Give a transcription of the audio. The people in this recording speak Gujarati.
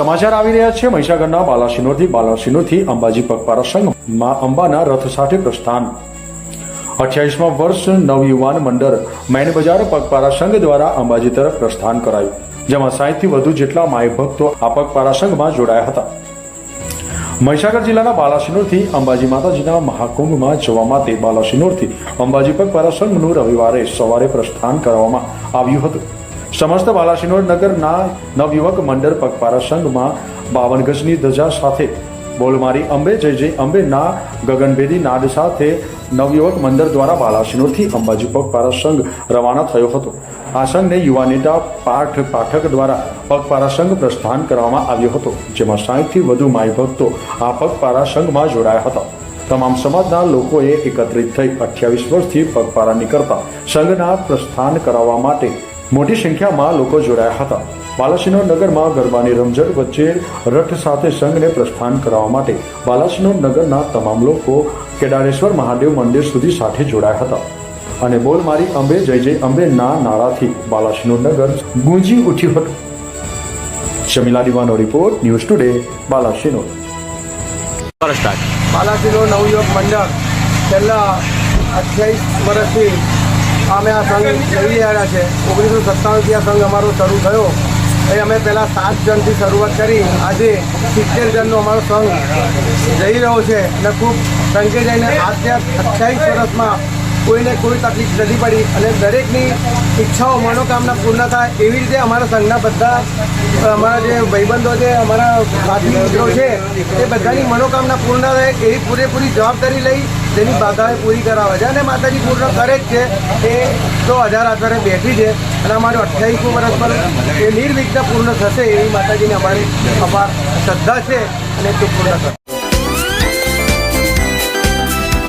સમાચાર આવી રહ્યા છે. મહીસાગરના બાલાસિનોરથી બાલાસિનોરથી અંબાજી પગપારા સંઘમાં અંબાના રથ સાથે પ્રસ્થાન. અઠ્યાવીસમાં વર્ષ નવયુવાન મંડળ મૈન બજાર પગપારા સંઘ દ્વારા અંબાજી તરફ પ્રસ્થાન કરાયું, જેમાં સાહીઠથી વધુ જેટલા માય ભક્તો આ પગપારા સંઘમાં જોડાયા હતા. મહીસાગર જિલ્લાના બાલાસિનોરથી અંબાજી માતાજીના મહાકુંભમાં જવા માટે બાલાસિનોરથી અંબાજી પગપારા સંઘનું રવિવારે સવારે પ્રસ્થાન કરવામાં આવ્યું હતું. સમસ્ત બાલાસિનોર નગરના નવયુવક મંડળ પગપારા સંઘમાં બાવન ગજની ધજા સાથે બોલમારી અંબે, જય જય અંબે, ના ગગનભેદી નાદ સાથે નવયુવક મંડળ દ્વારા બાલાસિનોરથી અંબાજી પગપારા સંઘ રવાના થયો હતો. આ સંઘને યુવા નેતા, પાઠ પાઠક દ્વારા પગપારા સંઘ પ્રસ્થાન કરવામાં આવ્યો હતો, જેમાં સાહીઠથી વધુ માઈ ભક્તો આ પગપારા સંઘમાં જોડાયા હતા. તમામ સમાજના લોકોએ એકત્રિત થઈ અઠ્યાવીસ વર્ષથી પગપારા નીકળતા સંઘના પ્રસ્થાન કરાવવા માટે મોટી સંખ્યામાં લોકો જોડાયા હતા. બાલાસિનોર નગરમાં ગરબાની રમઝટ વચ્ચે રથ સાથે સંઘને પ્રસ્થાન કરાવવા માટે બાલાસિનોર નગરના તમામ લોકો કેદારેશ્વર મહાદેવ મંદિર સુધી સાથે જોડાયા હતા. અને બોલ મારી અંબે જય જય અંબે ના નારાથી બાલાસિનોર નગર ગુંજી ઉઠ્યું હતું. Shamila દીવાનો report news today Balasinor. Balasinor Navyuvak મંડળ છેલ્લા અઠ્યાવીસ વર્ષથી અમે આ સંઘ લઈ રહ્યા છે. ઓગણીસો સત્તાણુંથી આ સંઘ અમારો શરૂ થયો. એ અમે પહેલાં સાત જણથી શરૂઆત કરી. આજે સિત્તેર જણનો અમારો સંઘ જઈ રહ્યો છે અને ખૂબ સંઘે જઈને આજના અઠ્યાવીસ વર્ષમાં કોઈને કોઈ તકલીફ નથી પડી અને દરેકની ઈચ્છાઓ, મનોકામના પૂર્ણ થાય એવી રીતે અમારા સંઘના બધા, અમારા જે ભાઈબંધો છે, અમારા સાથી મિત્રો છે, એ બધાની મનોકામના પૂર્ણ થાય એવી પૂરેપૂરી જવાબદારી લઈ જેની બાધાએ પૂરી કરાવે છે અને માતાજી પૂર્ણ કરે જ છે. એ તો હજાર આધારે બેઠી છે અને અમારું અઠ્યાવીસમું વર્ષ પર એ નિર્વિઘ્ન પૂર્ણ થશે એવી માતાજીને અમારી અપાર શ્રદ્ધા છે અને તે પૂર્ણ થશે.